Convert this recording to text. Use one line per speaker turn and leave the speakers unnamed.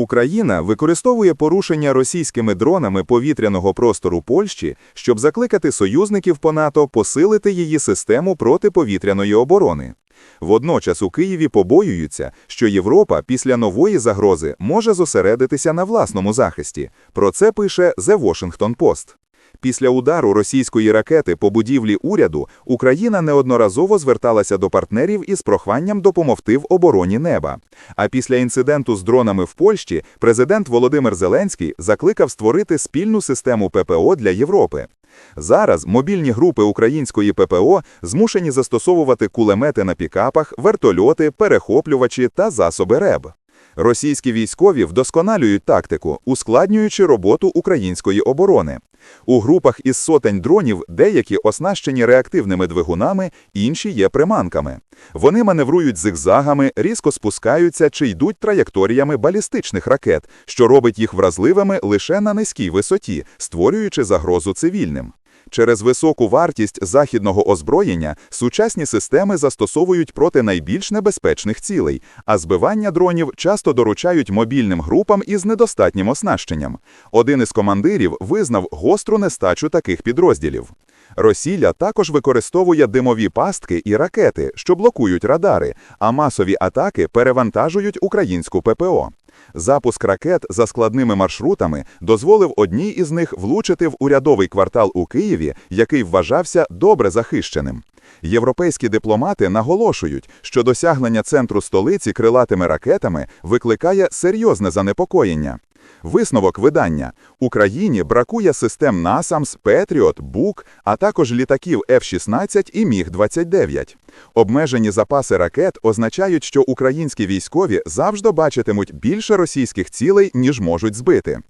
Україна використовує порушення російськими дронами повітряного простору Польщі, щоб закликати союзників по НАТО посилити її систему протиповітряної оборони. Водночас у Києві побоюються, що Європа після нової загрози може зосередитися на власному захисті. Про це пише The Washington Post. Після удару російської ракети по будівлі уряду Україна неодноразово зверталася до партнерів із проханням допомогти в обороні неба. А після інциденту з дронами в Польщі президент Володимир Зеленський закликав створити спільну систему ППО для Європи. Зараз мобільні групи української ППО змушені застосовувати кулемети на пікапах, вертольоти, перехоплювачі та засоби РЕБ. Російські військові вдосконалюють тактику, ускладнюючи роботу української оборони. У групах із сотень дронів деякі оснащені реактивними двигунами, інші є приманками. Вони маневрують зигзагами, різко спускаються чи йдуть траєкторіями балістичних ракет, що робить їх вразливими лише на низькій висоті, створюючи загрозу цивільним. Через високу вартість західного озброєння сучасні системи застосовують проти найбільш небезпечних цілей, а збивання дронів часто доручають мобільним групам із недостатнім оснащенням. Один із командирів визнав гостру нестачу таких підрозділів. Росія також використовує димові пастки і ракети, що блокують радари, а масові атаки перевантажують українську ППО. Запуск ракет за складними маршрутами дозволив одній із них влучити в урядовий квартал у Києві, який вважався добре захищеним. Європейські дипломати наголошують, що досягнення центру столиці крилатими ракетами викликає серйозне занепокоєння. Висновок видання. Україні бракує систем NASAMS, Patriot, БУК, а також літаків F-16 і Міг-29. Обмежені запаси ракет означають, що українські військові завжди бачитимуть більше російських цілей, ніж можуть збити.